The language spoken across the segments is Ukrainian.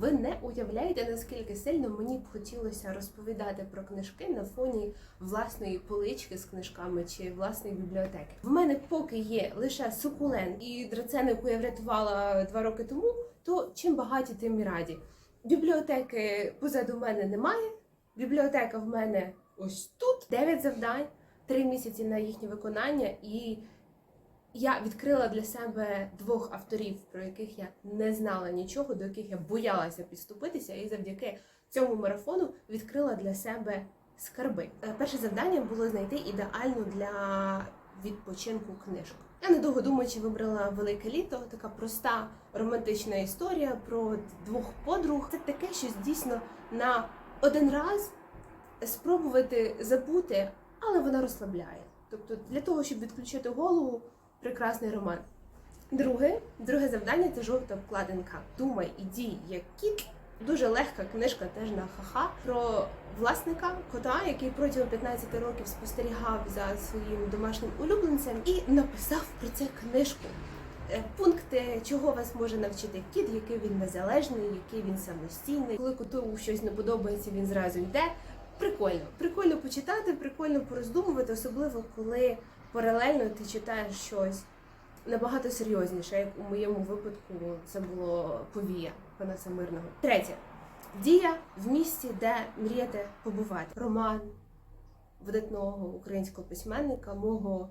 Ви не уявляєте, наскільки сильно мені б хотілося розповідати про книжки на фоні власної полички з книжками чи власної бібліотеки. В мене поки є лише сукулент і драцена, яку я врятувала два роки тому, то чим багаті, тим і раді. Бібліотеки позаду мене немає. Бібліотека в мене ось тут. Дев'ять завдань, три місяці на їхнє виконання, і я відкрила для себе двох авторів, про яких я не знала нічого, до яких я боялася підступитися, і завдяки цьому марафону відкрила для себе скарби. Е, Перше завдання було знайти ідеальну для відпочинку книжку. Я недовго думаючи вибрала велике літо, така проста романтична історія про двох подруг. Це таке щось дійсно на один раз спробувати забути, але вона розслабляє. Тобто для того, щоб відключити голову, прекрасний роман. Друге, друге завдання це жовта обкладинка. Думай і дій як кіт. Дуже легка книжка теж на ха-ха про власника кота, який протягом 15 років спостерігав за своїм домашнім улюбленцем і написав про це книжку. Е, Пункти, чого вас може навчити кіт, який він незалежний, який він самостійний. Коли коту щось не подобається, він зразу йде. Прикольно, прикольно почитати, прикольно пороздумувати, особливо коли паралельно ти читаєш щось набагато серйозніше, як у моєму випадку це було повія Панаса Мирного. Третє. Дія в місті, де мрієте побувати. Роман видатного українського письменника, мого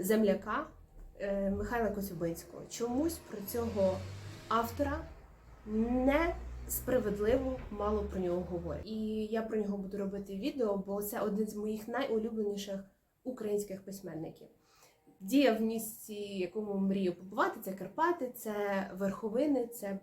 земляка е, Михайла Коцюбинського. Чомусь про цього автора не справедливо мало про нього говорять. І я про нього буду робити відео, бо це один з моїх найулюбленіших українських письменників. Дія в місті, якому мрію побувати, це Карпати, це верховини, це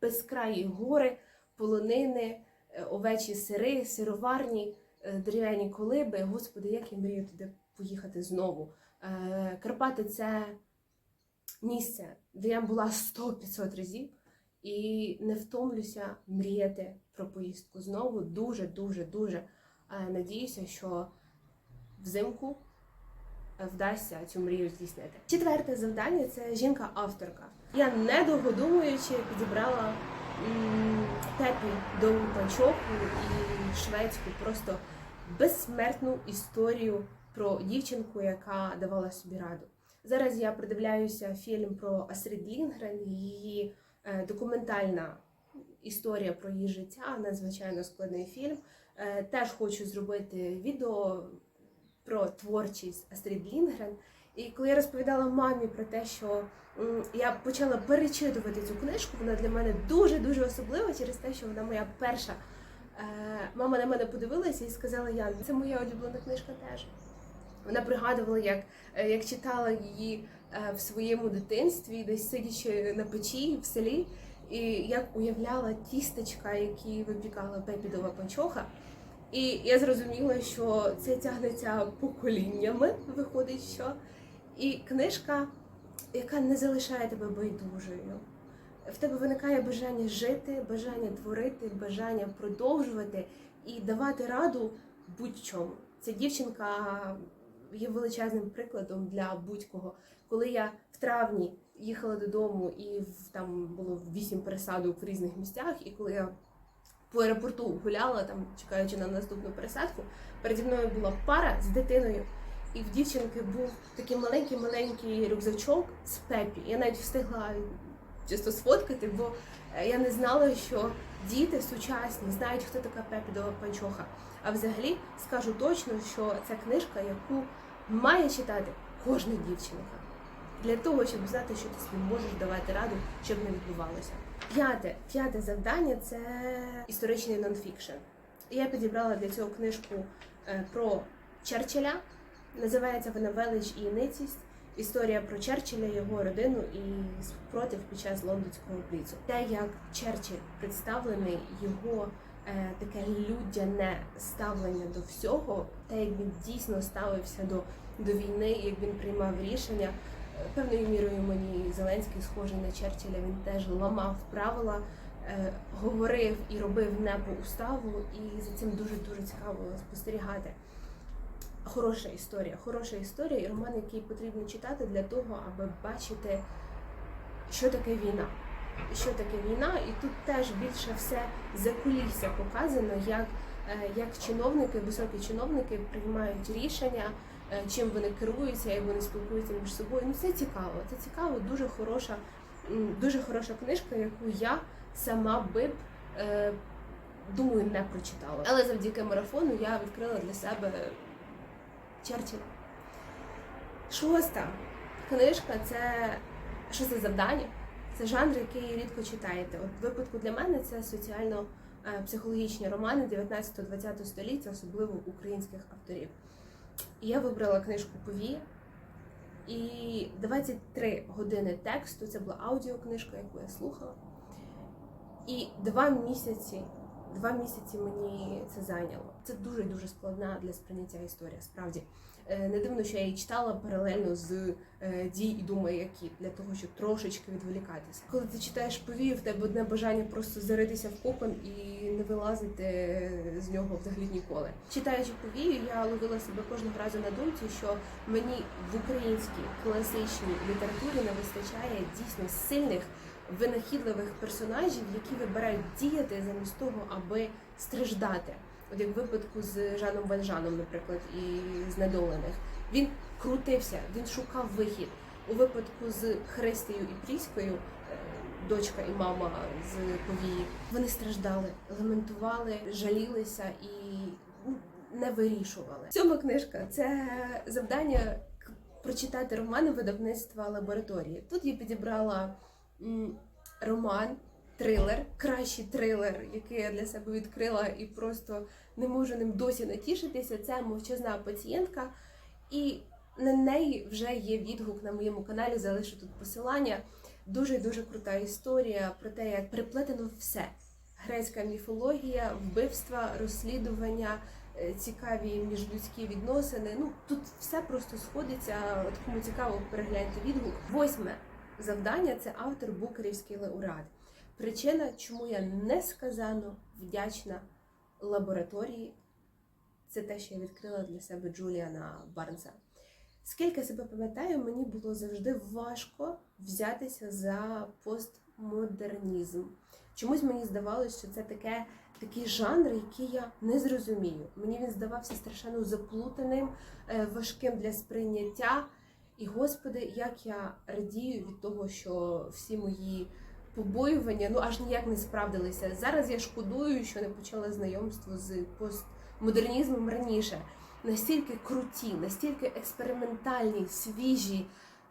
безкраї гори, полонини, е, овечі сири, сироварні, е, дерев'яні колиби. Господи, як я мрію туди поїхати знову. Е, Карпати це місце, де я була 100-500 разів і не втомлюся мріяти про поїздку знову. Дуже, дуже, е, надіюся, що взимку е, вдасться цю мрію здійснити. Четверте завдання це жінка-авторка. Я недовго думаючи підібрала Пепі до панчоху і шведську просто безсмертну історію про дівчинку, яка давала собі раду. Зараз я придивляюся фільм про Астрид Лінгрен, її документальна історія про її життя, надзвичайно складний фільм. Е, Теж хочу зробити відео про творчість Астрид Лінгрен. І коли я розповідала мамі про те, що я почала перечитувати цю книжку, вона для мене дуже дуже особлива через те, що вона моя перша. Е, Мама на мене подивилася і сказала: Ян, це моя улюблена книжка теж. Вона пригадувала, як, е, як читала її е, в своєму дитинстві, десь сидячи на печі в селі, і як уявляла тістечка, які випікала Пепідова панчоха. І я зрозуміла, що це тягнеться поколіннями, виходить, що і книжка, яка не залишає тебе байдужою. В тебе виникає бажання жити, бажання творити, бажання продовжувати і давати раду будь-чому. Ця дівчинка є величезним прикладом для будь-кого. Коли я в травні їхала додому, і там було вісім пересадок в різних місцях, і коли я по аеропорту гуляла, там чекаючи на наступну пересадку, переді мною була пара з дитиною, і в дівчинки був такий маленький-маленький рюкзачок з пепі. Я навіть встигла чисто сфоткати, бо е, я не знала, що діти сучасні знають, хто така Пепідова панчоха. А взагалі скажу точно, що це книжка, яку має читати кожна дівчинка. Для того, щоб знати, що ти собі можеш давати раду, щоб не відбувалося. П'яте, п'яте завдання це історичний нонфікшн. Я підібрала для цього книжку е, про Черчилля. Називається вона Велич і ницість. Історія про Черчилля, його родину і спротив під час лондонського бліцу. Те, як Черчилль представлений, його е, таке людяне ставлення до всього, те, як він дійсно ставився до, до війни, як він приймав рішення. Е, Певною мірою мені Зеленський схожий на Черчилля. Він теж ламав правила, е, говорив і робив не по уставу, і за цим дуже дуже цікаво спостерігати. Хороша історія, хороша історія і роман, який потрібно читати для того, аби бачити, що таке війна. що таке війна, і тут теж більше все за кулісся показано, як, е, як чиновники, високі чиновники приймають рішення, е, чим вони керуються, як вони спілкуються між собою. Ну це цікаво. Це цікаво, дуже хороша, дуже хороша книжка, яку я сама би б. е, Думаю, не прочитала. Але завдяки марафону я відкрила для себе Черчилля. Шоста книжка це шосте завдання. Це жанр, який рідко читаєте. От в випадку для мене це соціально-психологічні романи 19-20 століття, особливо українських авторів. І я вибрала книжку Повія. І 23 години тексту це була аудіокнижка, яку я слухала. І два місяці, два місяці мені це зайняло. Це дуже дуже складна для сприйняття історія. Справді Е, не дивно, що я її читала паралельно з е, дій і думай, які для того, щоб трошечки відволікатися. Коли ти читаєш повію, в тебе одне бажання просто заритися в кокон і не вилазити з нього взагалі ніколи. Читаючи повію, я ловила себе кожного разу на думці, що мені в українській класичній літературі не вистачає дійсно сильних винахідливих персонажів, які вибирають діяти замість того, аби страждати. От як в випадку з Жаном Вальжаном, наприклад, і знедолених. Він крутився, він шукав вихід. У випадку з Христею і Пріською, е, дочка і мама з повії, вони страждали, лементували, жалілися і ну, не вирішували. Сьома книжка це завдання прочитати романи видавництва лабораторії. Тут я підібрала роман. Трилер, кращий трилер, який я для себе відкрила і просто не можу ним досі натішитися. Це мовчазна пацієнтка, і на неї вже є відгук на моєму каналі. Залишу тут посилання. Дуже дуже крута історія про те, як переплетено все: грецька міфологія, вбивства, розслідування, е, цікаві міжлюдські відносини. Ну тут все просто сходиться. От кому цікаво, перегляньте відгук. Восьме завдання це автор Букерівський лауреат. Причина, чому я несказано вдячна лабораторії, це те, що я відкрила для себе Джуліана Барнса. Скільки себе пам'ятаю, мені було завжди важко взятися за постмодернізм. Чомусь мені здавалося, що це таке, такий жанр, який я не зрозумію. Мені він здавався страшенно заплутаним, е, важким для сприйняття. І, господи, як я радію від того, що всі мої побоювання ну аж ніяк не справдилися. Зараз я шкодую, що не почала знайомство з постмодернізмом раніше. Настільки круті, настільки експериментальні, свіжі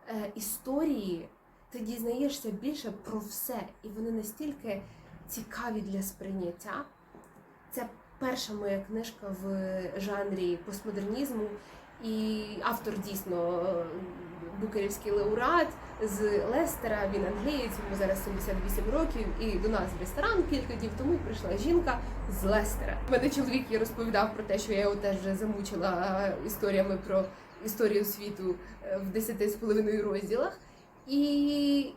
е, історії, ти дізнаєшся більше про все, і вони настільки цікаві для сприйняття. Це перша моя книжка в жанрі постмодернізму, і автор дійсно е, букерівський лауреат з Лестера. Він англієць, йому зараз 78 років. І до нас в ресторан кілька днів тому прийшла жінка з Лестера. У мене чоловік їй розповідав про те, що я його теж замучила е, історіями про історію світу е, в 10 з половиною розділах. І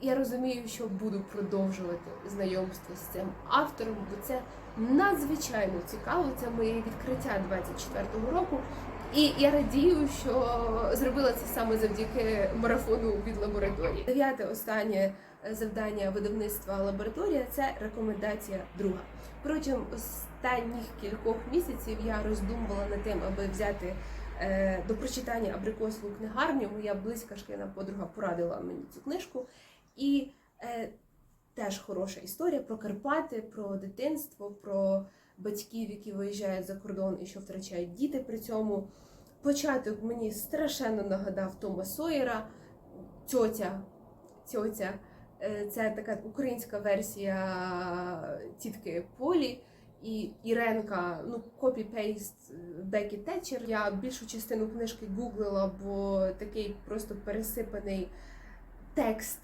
я розумію, що буду продовжувати знайомство з цим автором, бо це надзвичайно цікаво. Це моє відкриття 24-го року. І я радію, що зробила це саме завдяки марафону від лабораторії. Дев'яте останнє е, завдання видавництва лабораторія це рекомендація друга. Протягом останніх кількох місяців я роздумувала над тим, аби взяти е, до прочитання абрикосову книгарню. Моя близька шкільна подруга порадила мені цю книжку. І е, теж хороша історія про Карпати, про дитинство, про батьків, які виїжджають за кордон і що втрачають діти при цьому. Початок мені страшенно нагадав Тома Сойера, тьотя. тьотя. Е, Це така українська версія тітки Полі. І Іренка, ну копі-пейст Бекі Тетчер. Я більшу частину книжки гуглила, бо такий просто пересипаний текст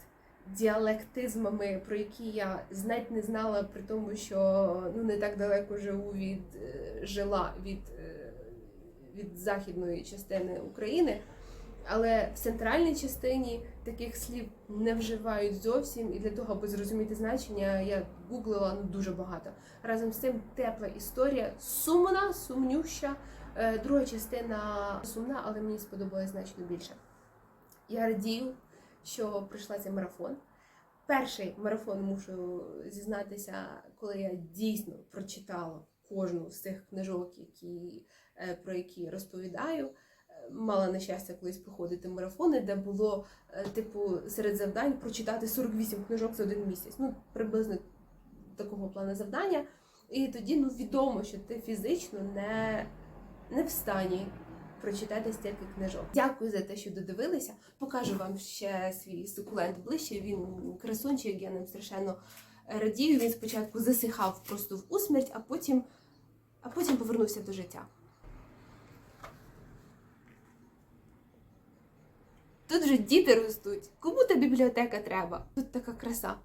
діалектизмами, про які я знать не знала, при тому, що ну не так далеко живу від е, жила від, е, від західної частини України. Але в центральній частині таких слів не вживають зовсім, і для того, аби зрозуміти значення, я гуглила ну, дуже багато. Разом з цим тепла історія, сумна, сумнюща. Е, Друга частина сумна, але мені сподобалась значно більше. Я радію, що прийшла цей марафон. перший марафон мушу зізнатися, коли я дійсно прочитала кожну з цих книжок, які, е, про які розповідаю. Е, Мала на щастя колись проходити марафони, де було е, типу серед завдань прочитати 48 книжок за один місяць. Ну, приблизно такого плану завдання. І тоді ну відомо, що ти фізично не, не в стані прочитати стільки книжок. Дякую за те, що додивилися. Покажу вам ще свій сукулент ближче. Він красунчик, я ним страшенно радію. Він спочатку засихав просто в усмерть, а потім, а потім повернувся до життя. Тут же діти ростуть. Кому та бібліотека треба? Тут така краса.